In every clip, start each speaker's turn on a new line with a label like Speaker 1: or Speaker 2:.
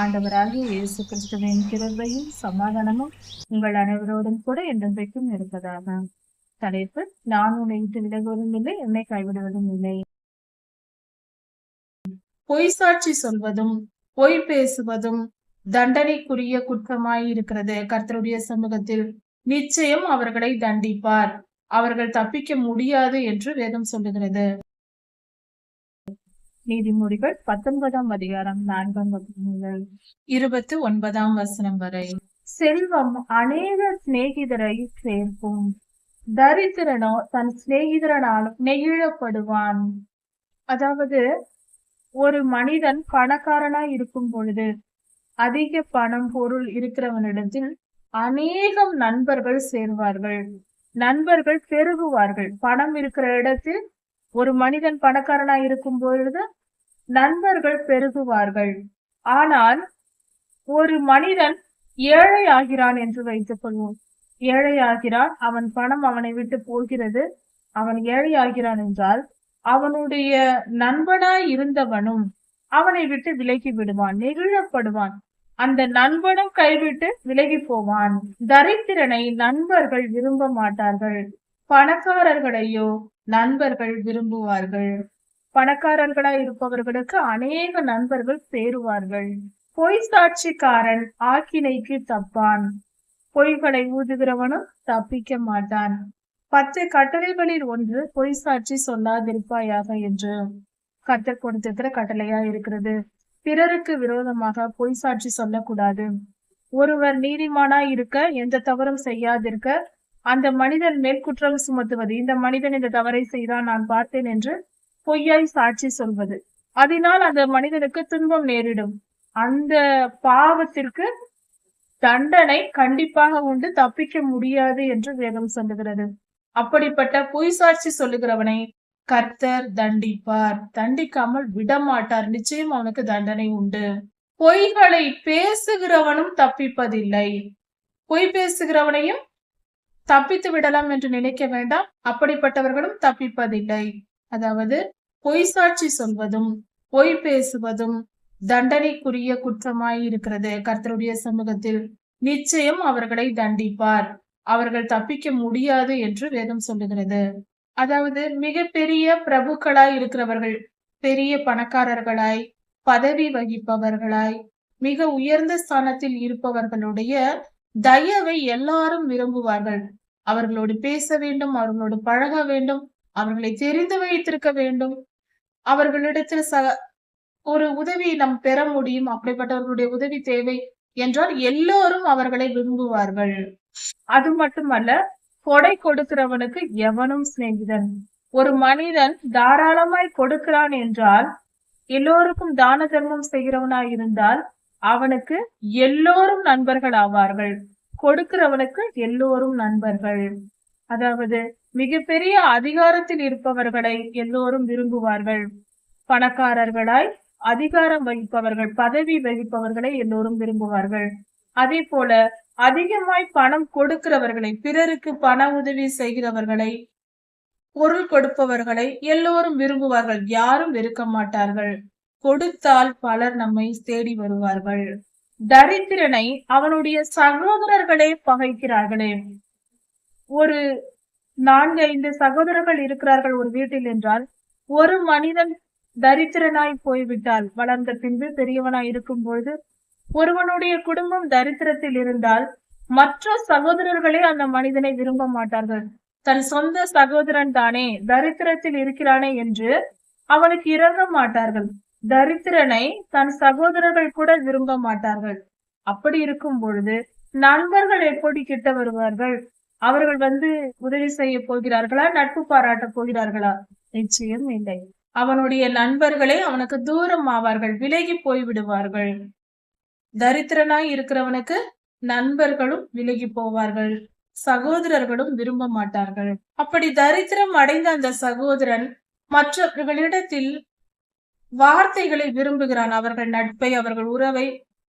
Speaker 1: ஆண்டவராகிய இயேசு கிறிஸ்துவின் கிருபையும் சமாதானமும் உங்கள் அனைவரோடும் கூட என்றென்றைக்கும் இருப்பதாக. தலைப்பு நான் உன்னை விட்டு விலகுவதும் இல்லை என்னை கைவிடுவதும் இல்லை. பொய் சாட்சி சொல்வதும் பொய் பேசுவதும் தண்டனைக்குரிய குற்றமாய் இருக்கிறது. கர்த்தருடைய சமூகத்தில் நிச்சயம் அவர்களை தண்டிப்பார். அவர்கள் தப்பிக்க முடியாது என்று வேதம் சொல்லுகிறது. நீதிமொழிகள் பத்தொன்பதாம் அதிகாரம் நான்காம் வசனம் முதல் இருபத்தி ஒன்பதாம் வசனம் வரை. செல்வம் அநேக சிநேகிதரை சேர்க்கும். தரித்திரனோ தன் சிநேகிதரனால் நெகிழப்படுவான். அதாவது ஒரு மனிதன் பணக்காரனா இருக்கும் பொழுது அதிக பணம் பொருள் இருக்கிறவனிடத்தில் அநேகம் நண்பர்கள் சேர்வார்கள். நண்பர்கள் பெருகுவார்கள். பணம் இருக்கிற இடத்தில் ஒரு மனிதன் பணக்காரனா இருக்கும் பொழுது நண்பர்கள் பெருகுவார்கள். ஆனால் ஒரு மனிதன் ஏழை ஆகிறான் என்று வைத்துக் கொள்வோம். ஏழை ஆகிறான் அவன் பணம் அவனை விட்டு போகிறது. அவன் ஏழை ஆகிறான் என்றால் அவனுடைய நண்பனாய் இருந்தவனும் அவனை விட்டு விலகி விடுவான் நெகிழப்படுவான். அந்த நண்பனும் கைவிட்டு விலகி போவான். தரித்திரனை நண்பர்கள் விரும்ப மாட்டார்கள். பணக்காரர்களையோ நண்பர்கள் விரும்புவார்கள். பணக்காரர்களா இருப்பவர்களுக்கு அநேக நண்பர்கள் சேருவார்கள். பொய் சாட்சிக்காரன் ஆக்கினைக்கு தப்பான். பொய்களை ஊதுகிறவனும் தப்பிக்க மாட்டான். பத்து கட்டளைகளில் ஒன்று பொய் சாட்சி சொல்லாதிருப்பாயாக என்று. கத்தர் கொடுத்திருக்கிற கட்டளையா இருக்கிறது. பிறருக்கு விரோதமாக பொய் சாட்சி சொல்லக்கூடாது. ஒருவர் நீதிமானா இருக்க எந்த தவறும் செய்யாதிருக்க அந்த மனிதன் மேல் குற்றம் சுமத்துவது. இந்த மனிதன் இந்த தவறை செய்தான் நான் பார்த்தேன் என்று பொய்யாய் சாட்சி சொல்வது. அதனால் அந்த மனிதனுக்கு துன்பம் நேரிடும். அந்த பாவத்திற்கு தண்டனை கண்டிப்பாக உண்டு தப்பிக்க முடியாது என்று வேதம் சொல்லுகிறது. அப்படிப்பட்ட பொய் சாட்சி சொல்லுகிறவனை கர்த்தர் தண்டிப்பார். தண்டிக்காமல் விடமாட்டார். நிச்சயம் அவனுக்கு தண்டனை உண்டு. பொய்களை பேசுகிறவனும் தப்பிப்பதில்லை. பொய் பேசுகிறவனையும் தப்பித்து விடலாம் என்று நினைக்க வேண்டாம். அப்படிப்பட்டவர்களும் தப்பிப்பதில்லை. அதாவது பொய் சாட்சி சொல்வதும் பொய் பேசுவதும் தண்டனைக்குரிய குற்றமாய் இருக்கிறது கர்த்தருடைய சமூகத்தில் நிச்சயம் அவர்களை தண்டிப்பார். அவர்கள் தப்பிக்க முடியாது என்று வேதம் சொல்லுகிறது. அதாவது மிக பெரிய பிரபுக்களாய் இருக்கிறவர்கள் பெரிய பணக்காரர்களாய் பதவி வகிப்பவர்களாய் மிக உயர்ந்த ஸ்தானத்தில் இருப்பவர்களுடைய தயவை எல்லாரும் விரும்புவார்கள். அவர்களோடு பேச வேண்டும் அவர்களோடு பழக வேண்டும் அவர்களை தெரிந்து வைத்திருக்க வேண்டும். அவர்களிடத்தில் ச ஒரு உதவி நம் பெற முடியும். அப்படிப்பட்டவர்களுடைய உதவி தேவை என்றால் எல்லோரும் அவர்களை விரும்புவார்கள். அது மட்டுமல்ல கொடை கொடுக்கிறவனுக்கு எவனும் சிநேகிதன். ஒரு மனிதன் தாராளமாய் கொடுக்கிறான் என்றால் எல்லோருக்கும் தான தர்மம் செய்கிறவனாய் இருந்தால் அவனுக்கு எல்லோரும் நண்பர்கள் ஆவார்கள். கொடுக்கிறவனுக்கு எல்லோரும் நண்பர்கள். அதாவது மிகப்பெரிய அதிகாரத்தில் இருப்பவர்களை எல்லோரும் விரும்புவார்கள். பணக்காரர்களாய் அதிகாரம் வகிப்பவர்கள் பதவி வகிப்பவர்களை எல்லோரும் விரும்புவார்கள். அதே போல அதிகமாய் பணம் கொடுக்கிறவர்களை பிறருக்கு பண உதவி செய்கிறவர்களை பொருள் கொடுப்பவர்களை எல்லோரும் விரும்புவார்கள். யாரும் வெறுக்க மாட்டார்கள். கொடுத்தால் பலர் நம்மை தேடி வருவார்கள். தரித்திரனை அவனுடைய சகோதரர்களே பகைக்கிறார்களே. ஒரு நான்கு ஐந்து சகோதரர்கள் இருக்கிறார்கள் ஒரு வீட்டில் என்றால் ஒரு மனிதன் தரித்திரனாய் போய்விட்டால் வளர்ந்த பின்பு பெரியவனாய் இருக்கும் பொழுது ஒருவனுடைய குடும்பம் தரித்திரத்தில் இருந்தால் மற்ற சகோதரர்களே அந்த மனிதனை விரும்ப மாட்டார்கள். தன் சொந்த சகோதரன் தானே தரித்திரத்தில் இருக்கிறானே என்று அவனுக்கு இறங்க மாட்டார்கள். தரித்திரனை தன் சகோதரர்கள் கூட விரும்ப மாட்டார்கள். அப்படி இருக்கும் பொழுது நண்பர்கள் எப்படி கிட்ட வருவார்கள்? அவர்கள் வந்து உதவி செய்ய போகிறார்களா? நட்பு பாராட்ட போகிறார்களா? நிச்சயம் இல்லை. அவனுடைய நண்பர்களே அவனுக்கு தூரம் ஆவார்கள் விலகி போய் விடுவார்கள் தரித்திரனாய் இருக்கிறவனுக்கு நண்பர்களும் விலகி போவார்கள். சகோதரர்களும் விரும்ப மாட்டார்கள். அப்படி தரித்திரம் அடைந்த அந்த சகோதரன் மற்றவர்களிடத்தில் வார்த்தைகளை விரும்புகிறான். அவர்கள் நட்பை அவர்கள் உறவை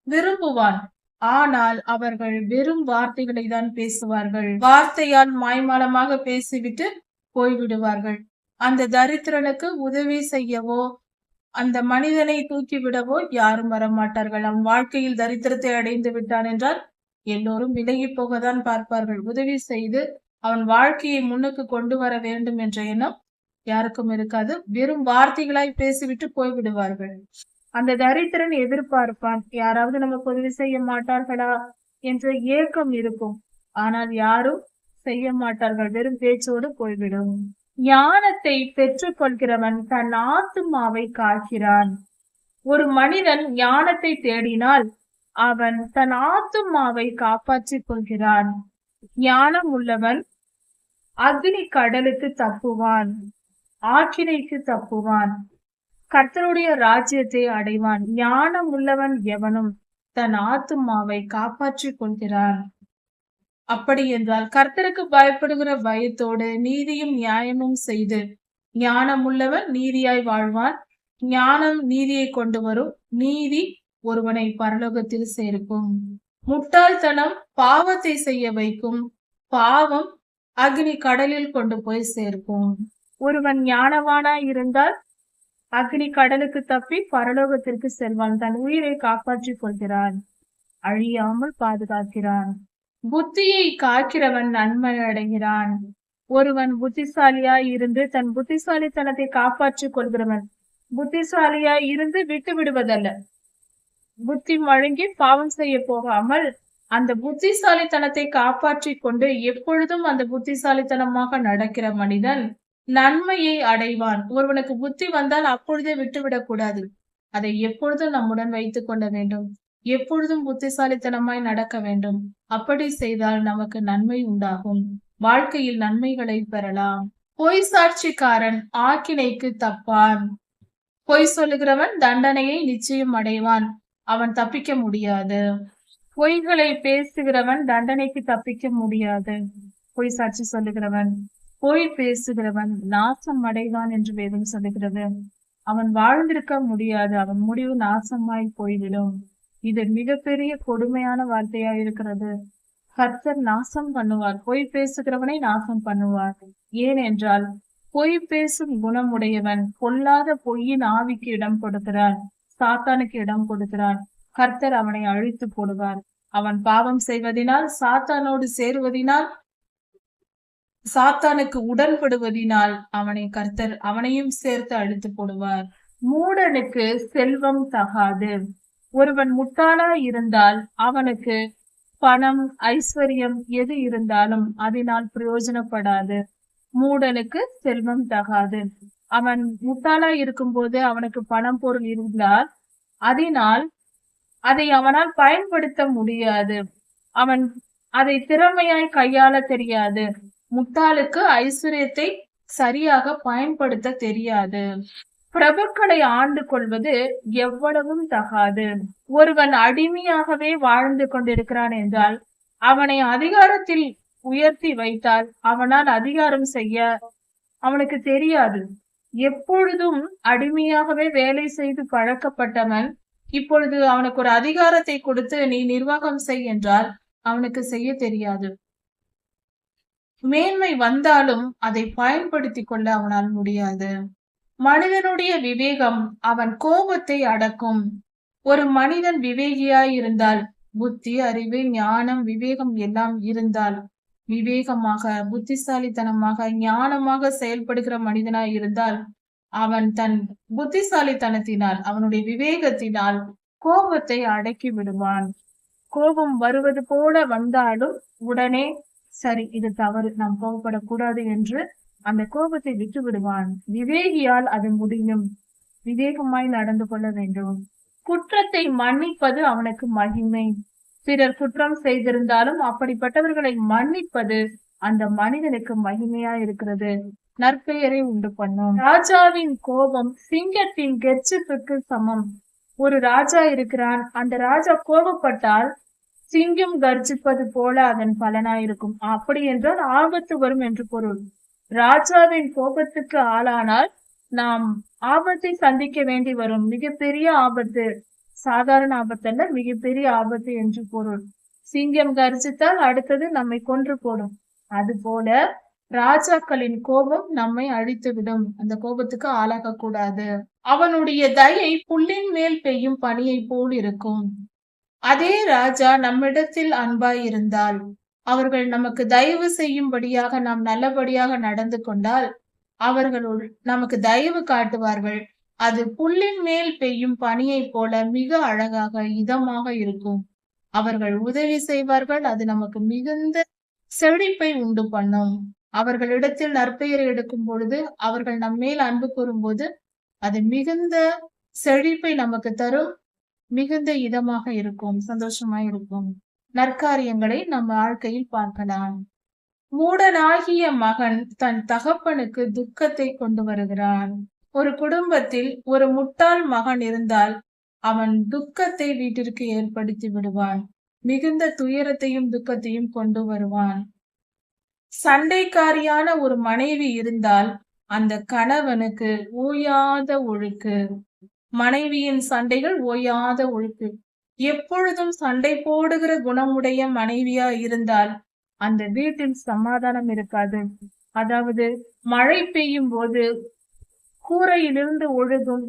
Speaker 1: விரும்புவான் ஆனால் அவர்கள் வெறும் வார்த்தைகளை தான் பேசுவார்கள். வார்த்தையால் மாய்மாலமாக பேசிவிட்டு போய்விடுவார்கள். அந்த தரித்திரனுக்கு உதவி செய்யவோ அந்த மனிதனை தூக்கிவிடவோ யாரும் வரமாட்டார்கள். அவன் வாழ்க்கையில் தரித்திரத்தை அடைந்து விட்டான் என்றால் எல்லோரும் விலகி போகத்தான் பார்ப்பார்கள். உதவி செய்து அவன் வாழ்க்கையை முன்னுக்கு கொண்டு வர வேண்டும் என்ற எண்ணம் யாருக்கும் இருக்காது. வெறும் வார்த்தைகளாய் பேசிவிட்டு போய்விடுவார்கள். அந்த தரித்திரன் எதிர்பார்ப்பான். யாராவது நமக்கு உதவி செய்ய மாட்டார்களா? என்ற ஏக்கம் இருக்கும். ஆனால் யாரும் செய்ய மாட்டார்கள். வெறும் பேச்சோடு போய்விடும். ஞானத்தை பெற்றுக்கொள்கிறவன் தன் ஆத்துமாவை காக்கிறான். ஒரு மனிதன் ஞானத்தை தேடினால் அவன் தன் ஆத்துமாவை காப்பாற்றிக் கொள்கிறான். ஞானம் உள்ளவன் அக்னி கடலுக்கு தப்புவான். ஆக்கினைக்கு தப்புவான். கர்த்தருடைய ராஜ்யத்தை அடைவான். ஞானம் உள்ளவன் எவனும் தன் ஆத்துமாவை காப்பாற்றிக் கொள்கிறான். அப்படி என்றால் கர்த்தருக்கு பயப்படுகிற பயத்தோடு நீதியும் நியாயமும் செய்து ஞானம் உள்ளவன் நீதியாய் வாழ்வான். ஞானம் நீதியை கொண்டு வரும். நீதி ஒருவனை பரலோகத்தில் சேர்க்கும். முட்டாள்தனம் பாவத்தை செய்ய வைக்கும். பாவம் அக்னி கடலில் கொண்டு போய் சேர்க்கும். ஒருவன் ஞானவானா இருந்தால் அக்னி கடலுக்கு தப்பி பரலோகத்திற்கு செல்வான். தன் உயிரை காப்பாற்றிக் கொள்கிறான். அழியாமல் பாதுகாக்கிறான். புத்தியை காக்கிறவன் நன்மை அடைகிறான். ஒருவன் புத்திசாலியா இருந்து தன் புத்திசாலித்தனத்தை காப்பாற்றிக் கொள்கிறவன் புத்திசாலியா இருந்து விட்டு விடுவதல்ல. புத்தி வழங்கி பாவம் செய்ய போகாமல் அந்த புத்திசாலித்தனத்தை காப்பாற்றிக் கொண்டு எப்பொழுதும் அந்த புத்திசாலித்தனமாக நடக்கிற மனிதன் நன்மையை அடைவான். ஒருவனுக்கு புத்தி வந்தால் அப்பொழுதே விட்டுவிடக் கூடாது. அதை எப்பொழுதும் நம்முடன் வைத்துக் கொள்ள வேண்டும். எப்பொழுதும் புத்திசாலித்தனமாய் நடக்க வேண்டும். அப்படி செய்தால் நமக்கு நன்மை உண்டாகும். வாழ்க்கையில் நன்மைகளை பெறலாம். பொய் சாட்சிக்காரன் ஆக்கினைக்கு தப்பான். பொய் சொல்லுகிறவன் தண்டனையை நிச்சயம் அடைவான். அவன் தப்பிக்க முடியாது. பொய்களை பேசுகிறவன் தண்டனைக்கு தப்பிக்க முடியாது. பொய் சாட்சி சொல்லுகிறவன் பொய் பேசுகிறவன் நாசம் அடைவான் என்று வேதம் சொல்லுகிறது. அவன் வாழ்ந்திருக்க முடியாது அவன் முடிவு நாசமாய் போய்விடும். இது மிகப்பெரிய கொடுமையான வார்த்தையா இருக்கிறது கர்த்தர் நாசம் பண்ணுவார் பொய் பேசுகிறவனை நாசம் பண்ணுவார். ஏனென்றால் பொய் பேசும் குணமுடையவன் பொல்லாத பொய்யின் ஆவிக்கு இடம் கொடுக்கிறான் சாத்தானுக்கு இடம் கொடுக்கிறான். கர்த்தர் அவனை அழித்து போடுவார். அவன் பாவம் செய்வதினால் சாத்தானோடு சேருவதினால் சாத்தானுக்கு உடன்படுவதினால் அவனை கர்த்தர் அவனையும் சேர்த்து அழித்து போடுவார். மூடனுக்கு செல்வம் தகாது. ஒருவன் முட்டாளா இருந்தால் அவனுக்கு பணம் ஐஸ்வர்யம் எது இருந்தாலும் அதனால் பிரயோஜனப்படாது. மூடனுக்கு செல்வம் தகாது. அவன் முட்டாளா இருக்கும்போது அவனுக்கு பணம் பொருள் இருந்தால் அதனால் அதை அவனால் பயன்படுத்த முடியாது. அவன் அதை திறமையாய் கையாள தெரியாது. முட்டாளுக்கு ஐஸ்வர்யத்தை சரியாக பயன்படுத்த தெரியாது. பிரபுக்களை ஆண்டு கொள்வது எவ்வளவும் தகாது. ஒருவன் அடிமையாகவே வாழ்ந்து கொண்டிருக்கிறான் என்றால் அவனை அதிகாரத்தில் உயர்த்தி வைத்தால் அவனால் அதிகாரம் செய்ய அவனுக்கு தெரியாது. எப்பொழுதும் அடிமையாகவே வேலை செய்து பழக்கப்பட்டவன் இப்பொழுது அவனுக்கு ஒரு அதிகாரத்தை கொடுத்து நீ நிர்வாகம் செய் என்றால் அவனுக்கு செய்ய தெரியாது. மேன்மை வந்தாலும் அதை பயன்படுத்தி கொள்ள அவனால் முடியாது. மனிதனுடைய விவேகம் அவன் கோபத்தை அடக்கும். ஒரு மனிதன் விவேகியாய் இருந்தால் புத்தி அறிவு ஞானம் விவேகம் எல்லாம் இருந்தால் விவேகமாக புத்திசாலித்தனமாக ஞானமாக செயல்படுகிற மனிதனாய் இருந்தால் அவன் தன் புத்திசாலித்தனத்தினால் அவனுடைய விவேகத்தினால் கோபத்தை அடக்கி விடுவான். கோபம் வருவது போல வந்தாலும் உடனே சரி இது தவறு. நாம் கோபப்படக்கூடாது என்று அந்த கோபத்தை விட்டு விடுவான். விவேகியால் அது முடியும். விவேகமாய் நடந்து கொள்ள வேண்டும். குற்றத்தை மன்னிப்பது அவனுக்கு மகிமை. பிறர் குற்றம் செய்திருந்தாலும் அப்படிப்பட்டவர்களை மன்னிப்பது அந்த மனிதனுக்கு மகிமையா இருக்கிறது. நற்பெயரை உண்டு பண்ணும். ராஜாவின் கோபம் சிங்கத்தின் கெர்ச்சிப்புக்கு சமம். ஒரு ராஜா இருக்கிறான். அந்த ராஜா கோபப்பட்டால் சிங்கம் கர்ஜிப்பது போல அதன் பலனாயிருக்கும். அப்படி என்றால் ஆபத்து வரும் என்று பொருள். ராஜாவின் கோபத்துக்கு ஆளானால் நாம் ஆபத்தை சந்திக்க வேண்டி வரும். மிகப்பெரிய ஆபத்து சாதாரண ஆபத்தல்ல மிகப்பெரிய ஆபத்து என்று பொருள். சிங்கம் கர்ஜித்தால் அடுத்தது நம்மை கொன்று போடும். அது போல ராஜாக்களின் கோபம் நம்மை அழித்துவிடும். அந்த கோபத்துக்கு ஆளாக கூடாது அவனுடைய தயை புல்லின் மேல் பெய்யும் பனியை போல் இருக்கும். அதே ராஜா நம்மிடத்தில் அன்பாய் இருந்தால் அவர்கள் நமக்கு தயவு செய்யும்படியாக நாம் நல்லபடியாக நடந்து கொண்டால் அவர்களுள் நமக்கு தயவு காட்டுவார்கள். அது புல்லின் மேல் பெய்யும் பனியைப் போல மிக அழகாக இதமாக இருக்கும். அவர்கள் உதவி செய்வார்கள் அது நமக்கு மிகுந்த செழிப்பை உண்டு பண்ணும். அவர்களிடத்தில் நற்பெயரை எடுக்கும் பொழுது அவர்கள் நம்மேல் அன்பு கூறும்போது அது மிகுந்த செழிப்பை நமக்கு தரும். மிகுந்த இதமாக இருக்கும் சந்தோஷமா இருக்கும். நற்காரியங்களை நம்ம வாழ்க்கையில் பார்க்கலாம். மூடனாகிய மகன் தன் தகப்பனுக்கு துக்கத்தை கொண்டு வருகிறான். ஒரு குடும்பத்தில் ஒரு முட்டாள் மகன் இருந்தால் அவன் துக்கத்தை வீட்டிற்கு ஏற்படுத்தி விடுவான். மிகுந்த துயரத்தையும் துக்கத்தையும் கொண்டு வருவான். சண்டைக்காரியான ஒரு மனைவி இருந்தால் அந்த கணவனுக்கு ஓயாத ஒழுக்கு. மனைவியின் சண்டைகள் ஓயாத ஒழுக்கு. எப்பொழுதும் சண்டை போடுகிற குணமுடைய மனைவியா இருந்தால் அந்த வீட்டில் சமாதானம் இருக்காது. அதாவது மழை பெய்யும் போது கூரையிலிருந்து ஒழுகும்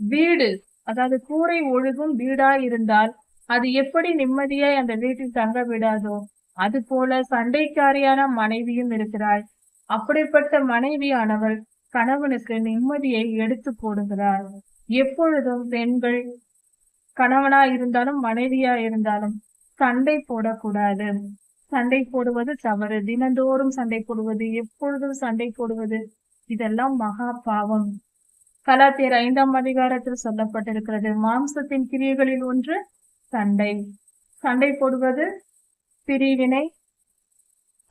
Speaker 1: வீடு அதாவது கூரை ஒழுகும் வீடா இருந்தால் அது எப்படி நிம்மதியாய் அந்த வீட்டில் தங்க விடாதோ அது போல சண்டைக்காரியான மனைவியும் இருக்கிறாள். அப்படிப்பட்ட மனைவியானவள் கணவனுக்கு நிம்மதியை எடுத்து போடுகிறாள் எப்பொழுதும் பெண்கள் கணவனா இருந்தாலும் மனைவியா இருந்தாலும் சண்டை போடக்கூடாது. சண்டை போடுவது தவறு. தினந்தோறும் சண்டை போடுவது எப்பொழுதும் சண்டை போடுவது இதெல்லாம் மகா பாவம். கலாத்தியர் ஐந்தாம் அதிகாரத்தில் சொல்லப்பட்டிருக்கிறது மாம்சத்தின் கிரியைகளில் ஒன்று சண்டை. சண்டை போடுவது பிரிவினை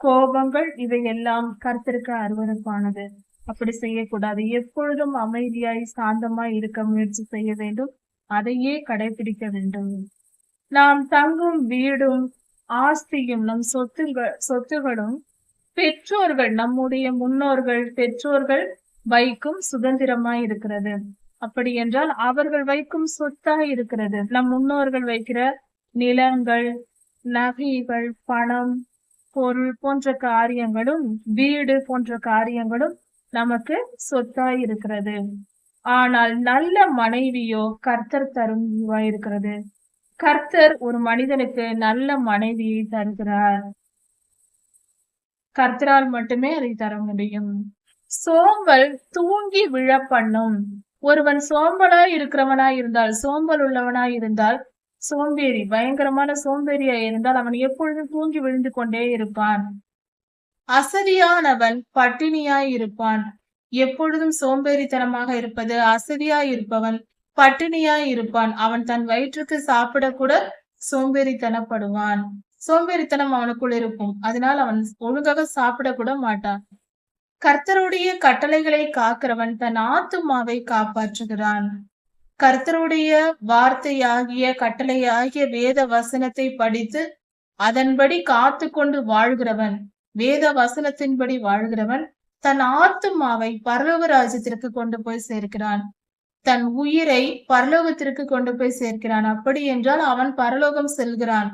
Speaker 1: கோபங்கள் இவையெல்லாம் கருத்திற்கு அருவறுப்பானது அப்படி செய்யக்கூடாது. எப்பொழுதும் அமைதியாய் சாந்தமாய் இருக்க முயற்சி செய்ய வேண்டும். அதையே கடைபிடிக்க வேண்டும். நாம் தங்கும் வீடும் ஆஸ்தியும் நம் சொத்துகள் சொத்துகளும் பெற்றோர்கள் நம்முடைய முன்னோர்கள் பெற்றோர்கள் வைக்கும் சுதந்திரமாய் இருக்கிறது. அப்படி என்றால் அவர்கள் வைக்கும் சொத்தா இருக்கிறது. நம் முன்னோர்கள் வைக்கிற நிலங்கள் நகைகள் பணம் பொருள் போன்ற காரியங்களும் வீடு போன்ற காரியங்களும் நமக்கு சொத்தாய் இருக்கிறது ஆனால் நல்ல மனைவியோ கர்த்தர் தரும் இருக்கிறது கர்த்தர் ஒரு மனிதனுக்கு நல்ல மனைவியை தருகிறார். கர்த்தரால் மட்டுமே அதை தர முடியும். சோம்பல் தூங்கி விழ பண்ணும் ஒருவன் சோம்பலா இருக்கிறவனா இருந்தால் சோம்பல் உள்ளவனா இருந்தால் சோம்பேறி பயங்கரமான சோம்பேறியா இருந்தால் அவன் எப்பொழுதும் தூங்கி விழுந்து கொண்டே இருப்பான். அசதியானவன் பட்டினியாய் இருப்பான். எப்பொழுதும் சோம்பேறித்தனமாக இருப்பது அசதியாய் இருப்பவன் பட்டினியாய் இருப்பான். அவன் தன் வயிற்றுக்கு சாப்பிட கூட சோம்பேறித்தனப்படுவான். சோம்பேறித்தனம் அவனுக்குள் இருக்கும். அதனால் அவன் ஒழுங்காக சாப்பிட கூட மாட்டான். கர்த்தருடைய கட்டளைகளை காக்கிறவன் தன் ஆத்துமாவை காப்பாற்றுகிறான். கர்த்தருடைய வார்த்தையாகிய கட்டளையாகிய வேத வசனத்தை படித்து அதன்படி காத்து கொண்டு வாழ்கிறவன். வேத வசனத்தின்படி வாழ்கிறவன் தன் ஆத்துமாவை பரலோக ராஜ்யத்திற்கு கொண்டு போய் சேர்க்கிறான். தன் உயிரை பரலோகத்திற்கு கொண்டு போய் சேர்க்கிறான். அப்படி என்றால் அவன் பரலோகம் செல்கிறான்.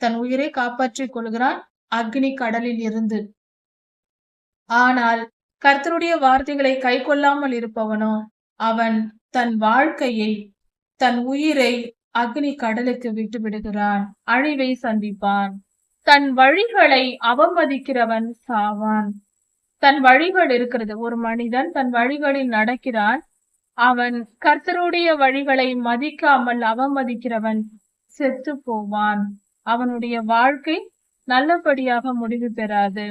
Speaker 1: தன் உயிரை காப்பாற்றிக் கொள்கிறான் அக்னி கடலில் இருந்து. ஆனால் கர்த்தருடைய வார்த்தைகளை கை கொள்ளாமல் இருப்பவனோ அவன் தன் வாழ்க்கையை தன் உயிரை அக்னி கடலுக்கு விட்டு விடுகிறான். அழிவை சந்திப்பான். தன் வழிகளை அவமதிக்கிறவன் சாவான். தன் வழிகள் இருக்கிறது. ஒரு மனிதன் தன் வழிகளில் நடக்கிறான். அவன் கர்த்தருடைய வழிகளை மதிக்காமல் அவமதிக்கிறவன் செத்து போவான். அவனுடைய வாழ்க்கை நல்லபடியாக முடிவு பெறாது.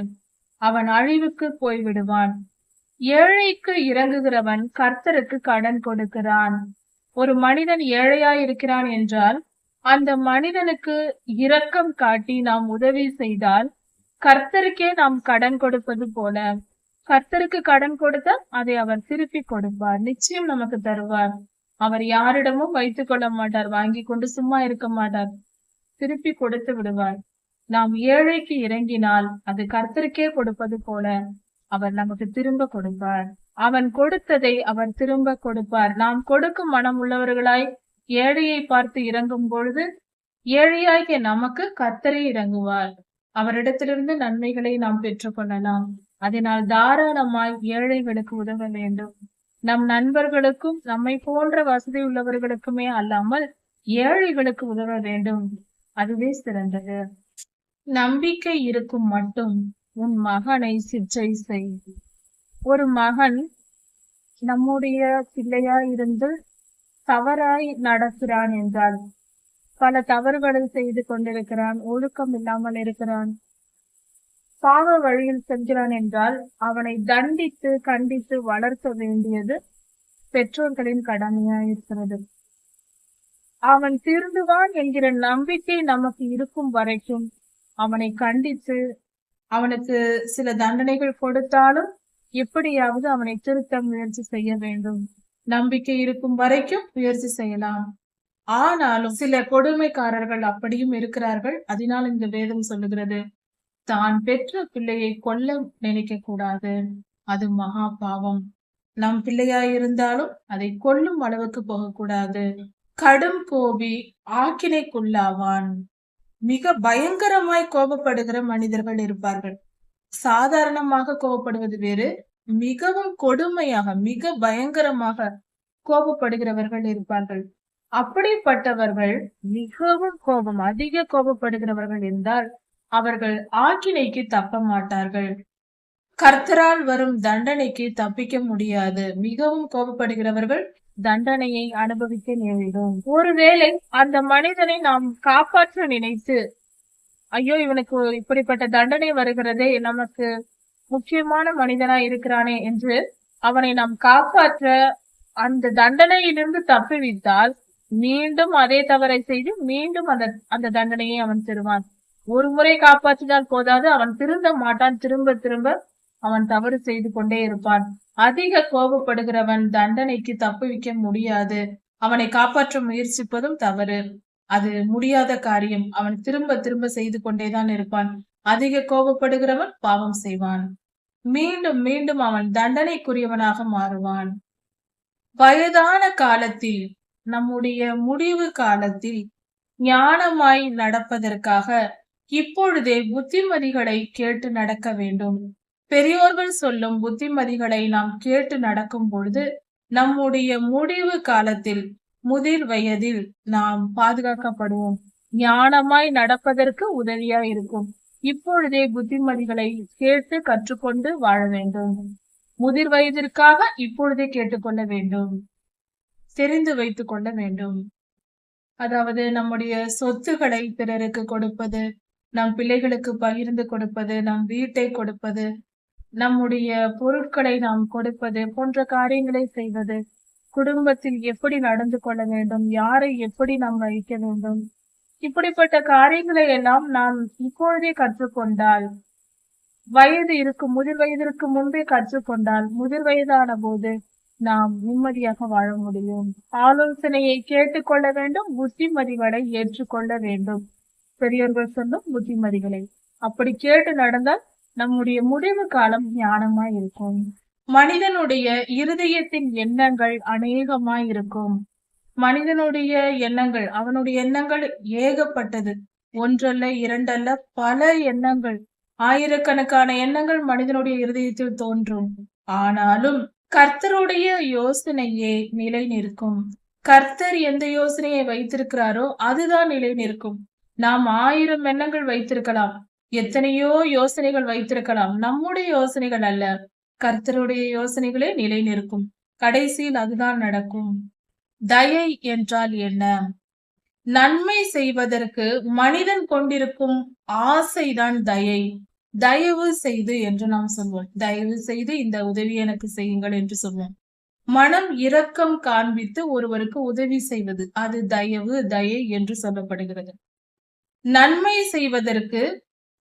Speaker 1: அவன் அழிவுக்கு போய்விடுவான். ஏழைக்கு இறங்குகிறவன் கர்த்தருக்கு கடன் கொடுக்கிறான். ஒரு மனிதன் ஏழையாயிருக்கிறான் என்றால் அந்த மனிதனுக்கு இரக்கம் காட்டி நாம் உதவி செய்தால் கர்த்தருக்கே நாம் கடன் கொடுப்பது போல கர்த்தருக்கு கடன் கொடுத்தா அதை அவர் திருப்பி கொடுப்பார். நிச்சயம் நமக்கு தருவார். அவர் யாரிடமும் வைத்துக் கொள்ள மாட்டார் வாங்கி கொண்டு சும்மா இருக்க மாட்டார். திருப்பி கொடுத்து விடுவார். நாம் ஏழைக்கு இறங்கினால் அது கர்த்தருக்கே கொடுப்பது போல அவர் நமக்கு திரும்ப கொடுப்பார். அவன் கொடுத்ததை அவர் திரும்ப கொடுப்பார். நாம் கொடுக்கும் மனம் உள்ளவர்களாய் ஏழையை பார்த்து இறங்கும் பொழுது ஏழையாகிய நமக்கு கர்த்தரே இறங்குவார் அவரிடத்திலிருந்து நன்மைகளை நாம் பெற்றுக்கொள்ளலாம். அதனால் தாராளமாய் ஏழைகளுக்கு உதவ வேண்டும். நம் நண்பர்களுக்கும் நம்மை போன்ற வசதி உள்ளவர்களுக்குமே அல்லாமல் ஏழைகளுக்கு உதவ வேண்டும். அதுவே சிறந்தது. நம்பிக்கை இருக்கும் மட்டும் உன் மகனை சிற்றை செய். ஒரு மகன் நம்முடைய பிள்ளையா இருந்து தவறாய் நடக்கிறான் என்றால் பல தவறுகளை செய்து கொண்டிருக்கிறான் ஒழுக்கம் இல்லாமல் இருக்கிறான். பாவ வழியில் செல்கிறான் என்றால் அவனை தண்டித்து கண்டித்து வளர்க்க வேண்டியது பெற்றோர்களின் கடமையா இருக்கிறது. அவன் திருந்துவான் என்கிற நம்பிக்கை நமக்கு இருக்கும் வரைக்கும் அவனை கண்டித்து அவனுக்கு சில தண்டனைகள் கொடுத்தாலும் எப்படியாவது அவனை திருத்த முயற்சி செய்ய வேண்டும். நம்பிக்கை இருக்கும் வரைக்கும் முயற்சி செய்யலாம். ஆனாலும் சில கொடுமைக்காரர்கள் அப்படியும் இருக்கிறார்கள். அதனால் இந்த வேதம் சொல்லுகிறது தான் பெற்ற பிள்ளையை கொல்ல நினைக்க கூடாது. அது மகா பாவம். நம் பிள்ளையா இருந்தாலும் அதை கொல்லும் அளவுக்கு போகக்கூடாது. கடும் கோபி ஆக்கினைக்குள்ளாவான். மிக பயங்கரமாய் கோபப்படுகிற மனிதர்கள் இருப்பார்கள். சாதாரணமாக கோபப்படுவது வேறு மிகவும் கொடுமையாக மிக பயங்கரமாக கோபப்படுகிறவர்கள் இருப்பார்கள். அப்படிப்பட்டவர்கள் மிகவும் கோபம் அதிக கோபப்படுகிறவர்கள் என்றால் அவர்கள் ஆக்கினைக்கு தப்ப மாட்டார்கள். கர்த்தரால் வரும் தண்டனைக்கு தப்பிக்க முடியாது. மிகவும் கோபப்படுகிறவர்கள் தண்டனையை அனுபவிக்க நேரிடும். ஒருவேளை அந்த மனிதனை நாம் காப்பாற்ற நினைத்து ஐயோ இவனுக்கு இப்படிப்பட்ட தண்டனை வருகிறதே நமக்கு முக்கியமான மனிதனா இருக்கிறானே என்று அவனை நாம் காப்பாற்ற அந்த தண்டனையிலிருந்து தப்பிவித்தால் மீண்டும் அதே தவறை செய்து மீண்டும் அந்த அந்த தண்டனையை அவன் பெறுவான் ஒரு முறை காப்பாற்றினால் போதாது அவன் திருந்த மாட்டான் திரும்ப திரும்ப அவன் தவறு செய்து கொண்டே இருப்பான். அதிக கோபப்படுகிறவன் தண்டனைக்கு தப்புவிக்க முடியாது. அவனை காப்பாற்ற முயற்சிப்பதும் தவறு. அது முடியாத காரியம். அவன் திரும்ப திரும்ப செய்து கொண்டேதான் இருப்பான். அதிக கோபப்படுகிறவன் பாவம் செய்வான். மீண்டும் மீண்டும் அவன் தண்டனைக்குரியவனாக மாறுவான். வயதான காலத்தில் நம்முடைய முடிவு காலத்தில் ஞானமாய் நடப்பதற்காக இப்பொழுதே புத்திமதிகளை கேட்டு நடக்க வேண்டும். பெரியோர்கள் சொல்லும் புத்திமதிகளை நாம் கேட்டு நடக்கும் பொழுது நம்முடைய முடிவு காலத்தில் முதிர் வயதில் நாம் பாதுகாக்கப்படுவோம். ஞானமாய் நடப்பதற்கு உதவியா இருக்கும். இப்பொழுதே புத்திமதிகளை கேட்டு கற்றுக்கொண்டு வாழ வேண்டும். முதிர் வயதிற்காக இப்பொழுதே கேட்டுக்கொள்ள வேண்டும். தெரிந்து வைத்துக் கொள்ள வேண்டும். அதாவது நம்முடைய சொத்துக்களை பிறருக்கு கொடுப்பது நம் பிள்ளைகளுக்கு பகிர்ந்து கொடுப்பது நம் வீட்டை கொடுப்பது நம்முடைய பொருட்களை நாம் கொடுப்பது போன்ற காரியங்களை செய்வது குடும்பத்தில் எப்படி நடந்து கொள்ள வேண்டும் யாரை எப்படி நாம் வைக்க வேண்டும் இப்படிப்பட்ட காரியங்களை எல்லாம் நாம் இப்பொழுதே கற்றுக்கொண்டால் வயது இருக்கும் முதிர் வயதிற்கு முன்பே கற்றுக்கொண்டால் முதிர் வயதான போது நாம் நிம்மதியாக வாழ முடியும். ஆலோசனையை கேட்டுக்கொள்ள வேண்டும் புத்திமதிகளை ஏற்றுக்கொள்ள வேண்டும். பெரியவர்கள் சொல்லும் புத்திமதிகளை. அப்படி கேட்டு நடந்தால் நம்முடைய முடிவு காலம் ஞானமாய் இருக்கும். மனிதனுடைய இருதயத்தின் எண்ணங்கள் அநேகமாய் இருக்கும். மனிதனுடைய எண்ணங்கள் அவனுடைய எண்ணங்கள் ஏகப்பட்டது. ஒன்றல்ல இரண்டல்ல பல எண்ணங்கள். ஆயிரக்கணக்கான எண்ணங்கள் மனிதனுடைய இருதயத்தில் தோன்றும். ஆனாலும் கர்த்தருடைய யோசனையே நிலை நிற்கும் கர்த்தர் எந்த யோசனையை வைத்திருக்கிறாரோ அதுதான் நிலை நிற்கும் நாம் ஆயிரம் எண்ணங்கள் வைத்திருக்கலாம். எத்தனையோ யோசனைகள் வைத்திருக்கலாம். நம்முடைய யோசனைகள் அல்ல. கர்த்தருடைய யோசனைகளே நிலை நிற்கும் கடைசியில் அதுதான் நடக்கும். தயை என்றால் என்ன? நன்மை செய்வதற்கு மனிதன் கொண்டிருக்கும் ஆசைதான் தயை. தயவு செய்து என்று நாம் சொல்வோம். தயவு செய்து இந்த உதவி எனக்கு செய்யுங்கள் என்று சொல்வோம். மனம் இரக்கம் காண்பித்து ஒருவருக்கு உதவி செய்வது. அது தயவு தயை என்று சொல்லப்படுகிறது. நன்மை செய்வதற்கு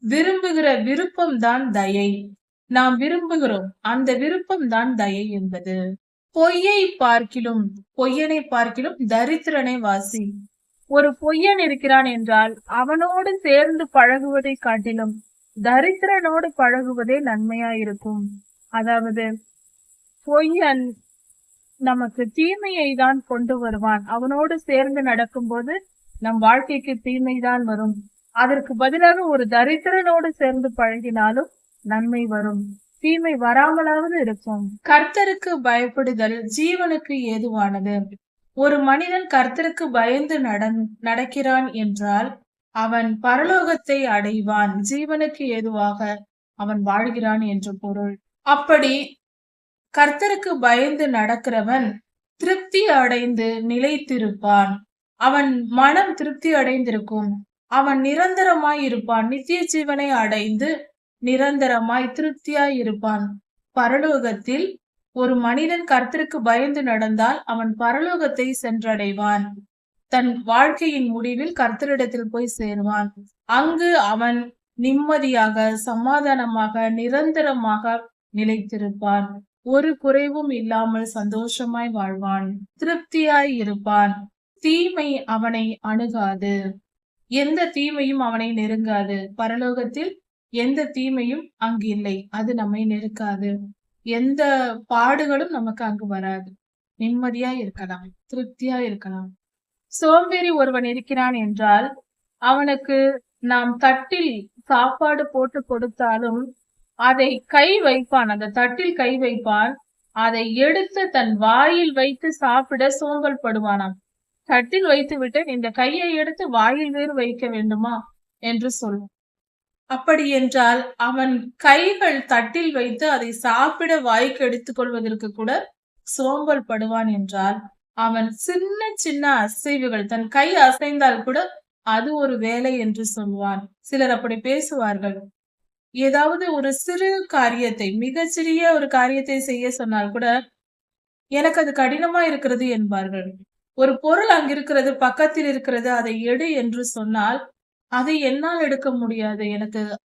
Speaker 1: விரும்புகிற விருப்பம் தான் தயை. நாம் விரும்புகிறோம். அந்த விருப்பம் தான் தயை என்பது. பொய்யை பார்க்கிலும் பொய்யனை பார்க்கிலும் தரித்திரனை வாசி. ஒரு பொய்யன் இருக்கிறான் என்றால் அவனோடு சேர்ந்து பழகுவதை காட்டிலும் தரித்திரனோடு பழகுவதே நன்மையா இருக்கும் அதாவது பொய்யன் நமக்கு தீமையை தான் கொண்டு வருவான். அவனோடு சேர்ந்து நடக்கும்போது நம் வாழ்க்கைக்கு தீமைதான் வரும். அதற்கு பதிலாக ஒரு தரித்திரனோடு சேர்ந்து பழகினாலும் நன்மை வரும். தீமை வராமலாவது இருக்கும் கர்த்தருக்கு பயப்படுதல் ஜீவனுக்கு ஏதுவானது? ஒரு மனிதன் கர்த்தருக்கு பயந்து நடந் நடக்கிறான் என்றால் அவன் பரலோகத்தை அடைவான். ஜீவனுக்கு ஏதுவாக அவன் வாழ்கிறான் என்று பொருள். அப்படி கர்த்தருக்கு பயந்து நடக்கிறவன் திருப்தி அடைந்து நிலைத்திருப்பான். அவன் மனம் திருப்தி அடைந்திருக்கும். அவன் நிரந்தரமாய் இருப்பான். நித்திய ஜீவனை அடைந்து நிரந்தரமாய் திருப்தியாய் இருப்பான் பரலோகத்தில் ஒரு மனிதன் கர்த்தருக்கு பயந்து நடந்தால் அவன் பரலோகத்தை சென்றடைவான். தன் வாழ்க்கையின் முடிவில் கர்த்தரிடத்தில் போய் சேருவான். அங்கு அவன் நிம்மதியாக சமாதானமாக நிரந்தரமாக நிலைத்திருப்பான். ஒரு குறைவும் இல்லாமல் சந்தோஷமாய் வாழ்வான். திருப்தியாய் இருப்பான் தீமை அவனை அணுகாது. எந்த தீமையும் அவனை நெருங்காது. பரலோகத்தில் எந்த தீமையும் அங்கு இல்லை. அது நம்மை நெருக்காது. எந்த பாடுகளும் நமக்கு அங்கு வராது. நிம்மதியா இருக்கலாம். திருப்தியா இருக்கலாம். சோம்பேறி ஒருவன் இருக்கிறான் என்றால் அவனுக்கு நாம் தட்டில் சாப்பாடு போட்டு கொடுத்தாலும் அதை கை வைப்பான். அந்த தட்டில் கை வைப்பான். அதை எடுத்து தன் வாயில் வைத்து சாப்பிட சோம்பல் படுவானாம் தட்டில் வைத்து விட்டு இந்த கையை எடுத்து வாயில் வேறு வைக்க வேண்டுமா? என்று சொல்லும். அப்படி என்றால் அவன் கைகள் தட்டில் வைத்து அதை சாப்பிட வாய்க்கு எடுத்துக் கொள்வதற்கு கூட சோம்பல் படுவான் என்றால் அவன் சின்ன சின்ன அசைவுகள் தன் கை அசைந்தால் கூட அது ஒரு வேலை என்று சொல்வான். சிலர் அப்படி பேசுவார்கள். ஏதாவது ஒரு சிறு காரியத்தை மிகச்சிறிய ஒரு காரியத்தை செய்ய சொன்னால் கூட எனக்கு அது கடினமா இருக்கிறது என்பார்கள். ஒரு பொருள் அங்கிருக்கிறது பக்கத்தில் இருக்கிறது அதை எடு என்று சொன்னால் அதை என்னால் எடுக்க முடியாது. எனக்கு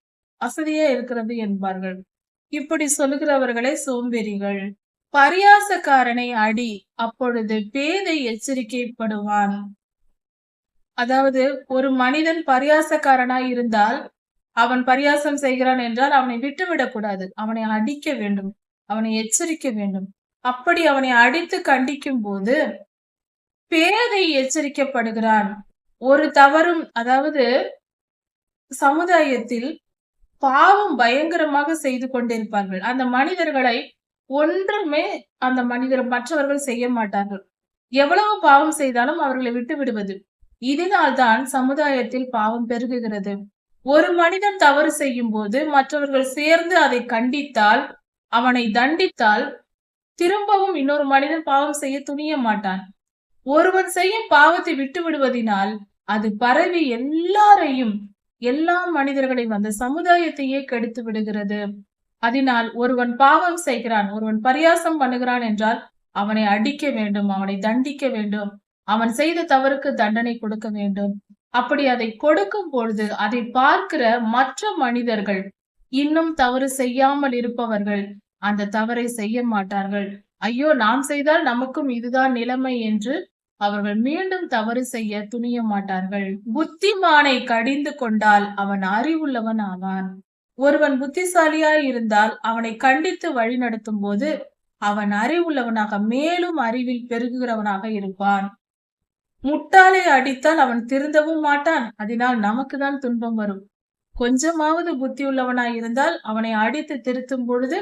Speaker 1: அசதியா இருக்கிறது என்பார்கள். இப்படி சொல்லுகிறவர்களே சோம்பேறிகள். பரியாசக்காரனை அடி அப்பொழுது பேதை எச்சரிக்கைப்படுவான். அதாவது ஒரு மனிதன் பரியாசக்காரனாய் இருந்தால் அவன் பரியாசம் செய்கிறான் என்றால் அவனை விட்டுவிடக் கூடாது. அவனை அடிக்க வேண்டும். அவனை எச்சரிக்க வேண்டும். அப்படி அவனை அடித்து கண்டிக்கும் போது பேதை எச்சரிக்கப்படுகிறான். ஒரு தவறும் அதாவது சமுதாயத்தில் பாவம் பயங்கரமாக செய்து கொண்டிருப்பார்கள். அந்த மனிதர்களை ஒன்றுமே அந்த மனிதர் மற்றவர்கள் செய்ய மாட்டார்கள். எவ்வளவு பாவம் செய்தாலும் அவர்களை விட்டு விடுவது. இதனால்தான் சமுதாயத்தில் பாவம் பெருகுகிறது. ஒரு மனிதன் தவறு செய்யும் போது மற்றவர்கள் சேர்ந்து அதை கண்டித்தால் அவனை தண்டித்தால் திரும்பவும் இன்னொரு மனிதன் பாவம் செய்ய துணிய மாட்டான். ஒருவன் செய்யும் பாவத்தை விட்டு விடுவதினால் அது பரவி எல்லாரையும் எல்லா மனிதர்களையும் அந்த சமுதாயத்தையே கெடுத்து விடுகிறது. அதனால் ஒருவன் பாவம் செய்கிறான் ஒருவன் பரியாசம் பண்ணுகிறான் என்றால் அவனை அடிக்க வேண்டும் அவனை தண்டிக்க வேண்டும். அவன் செய்த தவறுக்கு தண்டனை கொடுக்க வேண்டும். அப்படி அதை கொடுக்கும் பொழுது அதை பார்க்கிற மற்ற மனிதர்கள் இன்னும் தவறு செய்யாமல் இருப்பவர்கள் அந்த தவறை செய்ய மாட்டார்கள். ஐயோ நாம் செய்தால் நமக்கும் இதுதான் நிலைமை என்று அவர்கள் மீண்டும் தவறு செய்ய துணிய மாட்டார்கள். புத்திமானை கடிந்து கொண்டால் அவன் அறிவுள்ளவன் ஆவான். ஒருவன் புத்திசாலியாய் இருந்தால் அவனை கண்டித்து வழி நடத்தும் போது அவன் அறிவுள்ளவனாக மேலும் அறிவில் பெருகுகிறவனாக இருப்பான். முட்டாளை அடித்தால் அவன் திருந்தவும் மாட்டான். அதனால் நமக்கு தான் துன்பம் வரும். கொஞ்சமாவது புத்தி உள்ளவனாய் இருந்தால் அவனை அடித்து திருத்தும் பொழுது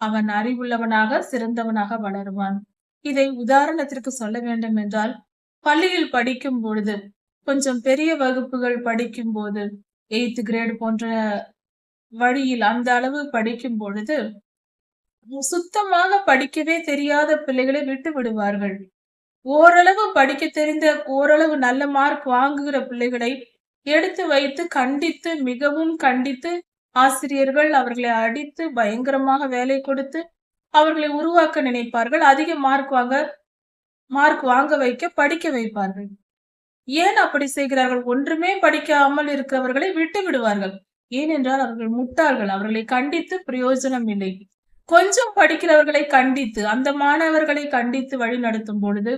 Speaker 1: அவன் அறிவுள்ளவனாக சிறந்தவனாக வளருவான். இதை உதாரணத்திற்கு சொல்ல வேண்டும் என்றால் பள்ளியில் படிக்கும் பொழுது கொஞ்சம் பெரிய வகுப்புகள் படிக்கும் போது எயித்து கிரேட் போன்ற வழியில் அந்த அளவு படிக்கும் பொழுது சுத்தமாக படிக்கவே தெரியாத பிள்ளைகளை விட்டு விடுவார்கள். ஓரளவு படிக்க தெரிந்த ஓரளவு நல்ல மார்க் வாங்குகிற பிள்ளைகளை எடுத்து வைத்து கண்டித்து மிகவும் கண்டித்து ஆசிரியர்கள் அவர்களை அடித்து பயங்கரமாக வேலை கொடுத்து அவர்களை உருவாக்க நினைப்பார்கள். அதிக மார்க் வாங்க மார்க் வாங்க வைக்க படிக்க வைப்பார்கள். ஏன் அப்படி செய்கிறார்கள்? ஒன்றுமே படிக்காமல் இருக்கிறவர்களை விட்டு விடுவார்கள். ஏனென்றால் அவர்கள் முட்டாள்கள் அவர்களை கண்டித்து பிரயோஜனம் இல்லை. கொஞ்சம் படிக்கிறவர்களை கண்டித்து அந்த மாணவர்களை கண்டித்து வழி நடத்தும் பொழுது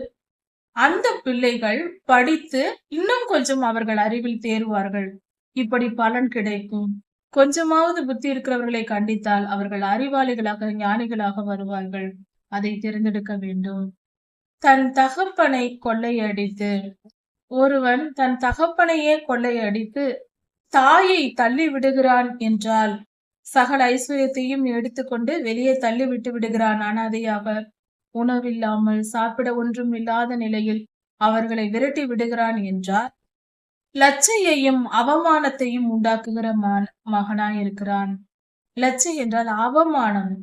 Speaker 1: அந்த பிள்ளைகள் படித்து இன்னும் கொஞ்சம் அவர்கள் அறிவில் தேர்வார்கள் இப்படி பலன் கிடைக்கும். கொஞ்சமாவது புத்தி இருக்கிறவர்களை கண்டித்தால் அவர்கள் அறிவாளிகளாக ஞானிகளாக வருவார்கள். அதை தேர்ந்தெடுக்க வேண்டும். தன் தகப்பனை கொள்ளையடித்து ஒருவன் தன் தகப்பனையே கொள்ளையடித்து தாயை தள்ளி விடுகிறான் என்றால் சகல ஐஸ்வர்யத்தையும் எடுத்துக்கொண்டு வெளியே தள்ளி விட்டு விடுகிறான் அனாதையாக உணவில்லாமல் சாப்பிட ஒன்றும் இல்லாத நிலையில் அவர்களை விரட்டி விடுகிறான் என்றார். லச்சையையும் அவமானத்தையும் உண்டாக்குகிற ம- மகனாய் இருக்கிறான் லச்சை என்றால் அவமானம்.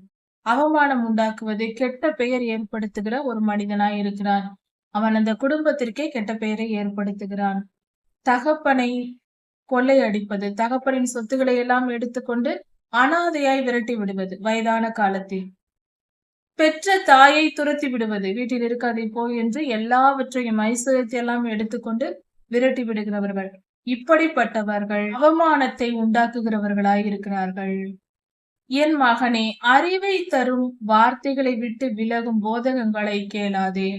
Speaker 1: அவமானம் உண்டாக்குவது கெட்ட பெயர் ஏற்படுத்துகிற ஒரு மனிதனாய் இருக்கிறான். அவன் அந்த குடும்பத்திற்கே கெட்ட பெயரை ஏற்படுத்துகிறான். தகப்பனை கொள்ளையடிப்பது தகப்பனின் சொத்துக்களை எல்லாம் எடுத்துக்கொண்டு அனாதையாய் விரட்டி விடுவது வயதான காலத்தில். பெற்ற தாயை துரத்தி விடுவது வீட்டில் இருக்காதே போ என்று எல்லாவற்றையும் ஐஸ்வர்யத்தை எல்லாம் எடுத்துக்கொண்டு விரட்டி விடுகிறவர்கள். இப்படிப்பட்டவர்கள் அவமானத்தை உண்டாக்குகிறவர்களாய் இருக்கிறார்கள். என் மகனே அறிவை தரும் வார்த்தைகளை விட்டு விலகும் போதகங்களை கேளாதே.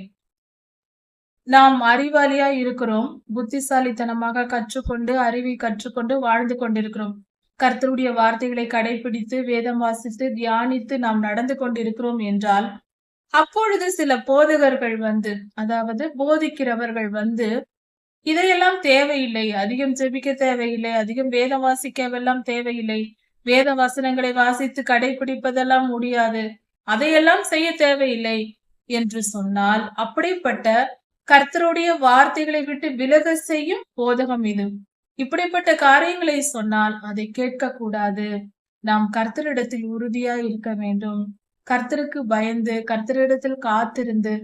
Speaker 1: நாம் அறிவாளியா இருக்கிறோம். புத்திசாலித்தனமாக கற்றுக்கொண்டு அறிவை கற்றுக்கொண்டு வாழ்ந்து கொண்டிருக்கிறோம். கர்த்தருடைய வார்த்தைகளை கடைபிடித்து வேதம் வாசித்து தியானித்து நாம் நடந்து கொண்டிருக்கிறோம் என்றால் அப்பொழுது சில போதகர்கள் வந்து அதாவது போதிக்கிறவர்கள் வந்து இதையெல்லாம் தேவையில்லை. அதிகம் ஜெபிக்க தேவையில்லை. அதிகம் வேதம் வாசிக்கவெல்லாம் தேவையில்லை. வேத வசனங்களை வாசித்து கடைபிடிப்பதெல்லாம் முடியாது. அதையெல்லாம் செய்ய தேவையில்லை என்று சொன்னால் அப்படிப்பட்ட கர்த்தருடைய வார்த்தைகளை விட்டு விலக செய்யும் போதகம் இது. இப்படிப்பட்ட காரியங்களை சொன்னால் அதை கேட்க கூடாது நாம் கர்த்தரிடத்தில் உறுதியா இருக்க வேண்டும். கர்த்தருக்கு பயந்து கர்த்தரிடத்தில் காத்திருந்து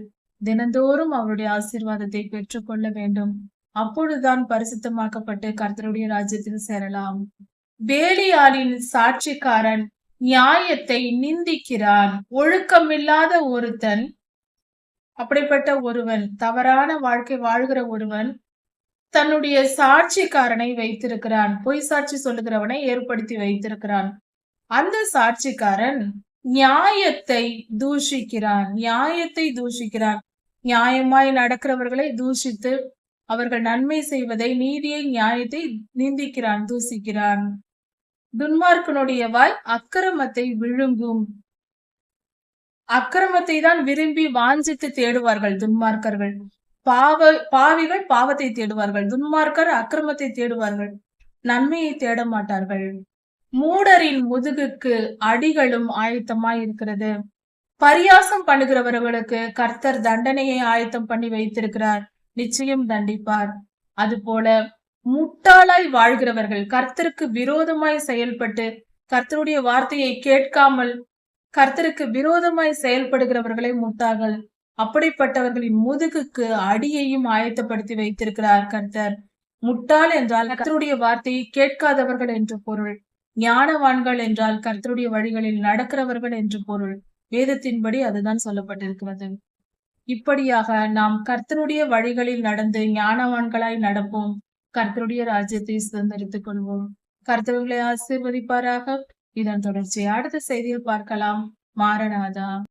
Speaker 1: தினந்தோறும் அவருடைய ஆசீர்வாதத்தை பெற்றுக்கொள்ள வேண்டும். அப்பொழுதுதான் பரிசுத்தமாக்கப்பட்டு கர்த்தருடைய ராஜ்யத்தில் சேரலாம். வேலியாரின் சாட்சிக்காரன் நியாயத்தை நிந்திக்கிறான். ஒழுக்கமில்லாத ஒருத்தன் அப்படிப்பட்ட ஒருவன் தவறான வாழ்க்கை வாழ்கிற ஒருவன் தன்னுடைய சாட்சிக்காரனை வைத்திருக்கிறான். பொய் சாட்சி சொல்லுகிறவனை ஏற்படுத்தி வைத்திருக்கிறான். அந்த சாட்சிக்காரன் நியாயத்தை தூஷிக்கிறான். நியாயத்தை தூஷிக்கிறான். நியாயமாய் நடக்கிறவர்களை தூஷித்து அவர்கள் நன்மை செய்வதை நீதியை நியாயத்தை நிந்திக்கிறான் தூசிக்கிறான் துன்மார்க்கனுடைய வாய் அக்கிரமத்தை விழுங்கும். அக்கிரமத்தை தான் விரும்பி வாஞ்சித்து தேடுவார்கள் துன்மார்க்கர்கள். பாவ பாவிகள் பாவத்தை தேடுவார்கள். துன்மார்க்கர் அக்கிரமத்தை தேடுவார்கள். நன்மையை தேட மாட்டார்கள். மூடரின் முதுகுக்கு அடிகளும் ஆயத்தமாய் இருக்கிறது. பரியாசம் பண்ணுகிறவர்களுக்கு கர்த்தர் தண்டனையை ஆயத்தம் பண்ணி வைத்திருக்கிறார். நிச்சயம் தண்டிப்பார். அதுபோல முட்டாளாய் வாழ்கிறவர்கள் கர்த்தருக்கு விரோதமாய் செயல்பட்டு கர்த்தருடைய வார்த்தையை கேட்காமல் கர்த்தருக்கு விரோதமாய் செயல்படுகிறவர்களை முட்டார்கள் அப்படிப்பட்டவர்களின் முதுகுக்கு அடியையும் ஆயத்தப்படுத்தி வைத்திருக்கிறார் கர்த்தர். முட்டாள் என்றால் கர்த்தருடைய வார்த்தையை கேட்காதவர்கள் என்று பொருள். ஞானவான்கள் என்றால் கர்த்தருடைய வழிகளில் நடக்கிறவர்கள் என்று பொருள். வேதத்தின்படி அதுதான் சொல்லப்பட்டிருக்கிறது. இப்படியாக நாம் கர்த்தருடைய வழிகளில் நடந்து ஞானவான்களாய் நடப்போம். கர்த்தருடைய ராஜ்யத்தை சுதந்திரித்துக் கொள்வோம். கர்த்தர்களை ஆசீர்வதிப்பாராக. இதன் தொடர்ச்சி அடுத்த செய்தியில் பார்க்கலாம். மாரநாதா.